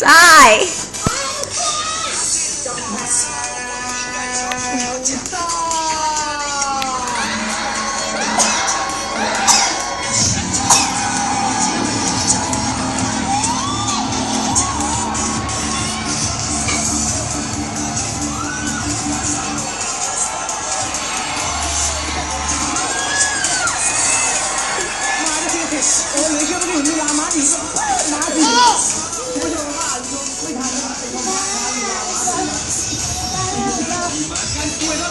ใ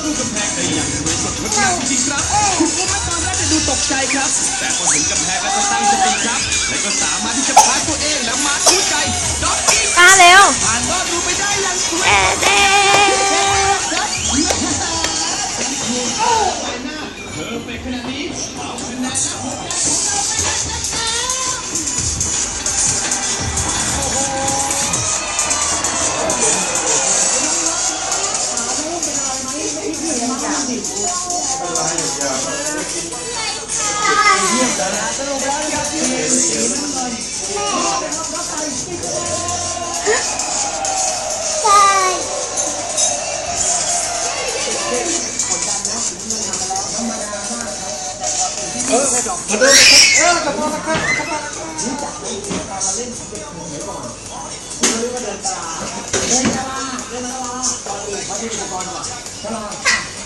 ดูกำแพงได้อย่างสวยสดงดงามจริงครับคุณอุ้มาตอนแรกจะดูตกใจครับ แต่พอเห็นกำแพงแล้วก็ตั้งสติครับ และก็สามารถที่จะ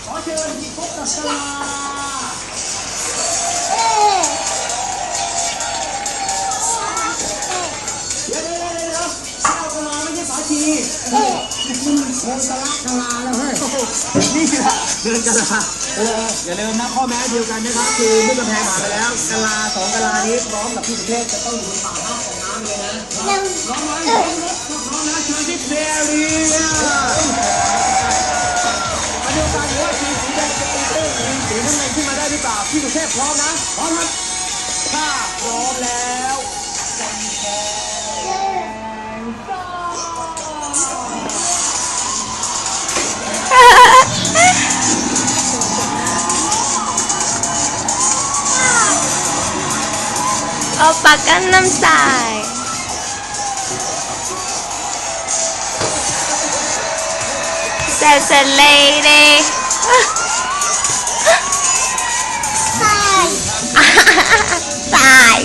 ขอเชิญพบกับสลาเ ลาไม่ใช่ฝาชีเฮ้ยนี่มันโคนสละกะลาแล้วเฮ้ย นี่แหละเดินกะลาเอออย่าลืมนะข้อแม้เดียวกันนะครับ คือเมื่อกำแพงผ่านไปแล้วกะลาสองกะลานี้พร้อมกับพี่สุเทพจะต้องอยู่บนป่าห้าของน้ำเลยนะพร้อมไหมพร้อมรถพร้อมนะเชิญที่เบรีมาดูกันว่าทีมสีแดงจะตีตื้นทีมสีน้ำเงินขึ้นมาได้หรือเปล่าพี่สุเทพพร้อมนะพร้อมครับถ้าพร้อมแล้ว เอาปากกันน้ำใสเซลเซเลเดตาย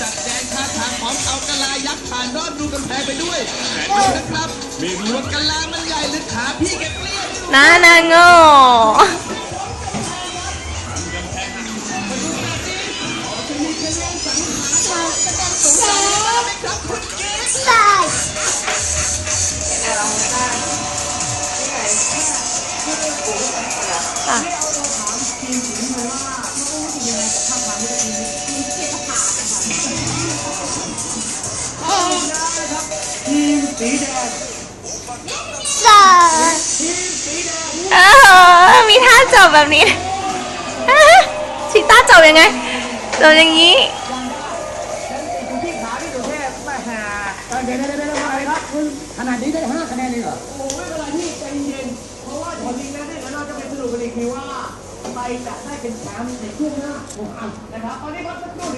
จัดแจงท่าทางพร้อมเอากะลายักษ์ผ่านรอดดูกำแพงไปด้วยแต่ดูนะครับไม่รู้ว่ากะลามันใหญ่หรือขาพี่แกเปรี้ยวน้านาโง่ ทีมสีแดงเออมีท่าจบแบบนี้ชิต้าจบยังไงจบอย่างนี้อยู่ที่ขาที่สุเทพมาหาเดี๋ยวเดี๋ยวเดี๋ยวเดี๋ยวอะไรครับคุณขนาดนี้ได้ห้าคะแนนเลยเหรอโอ้ไม่เป็นไรพี่ใจเย็น ไปสรุปกันอีกทีว่าใครจะได้เป็นแชมป์ในช่วงหน้าของอันนะครับตอนนี้พักสักครู่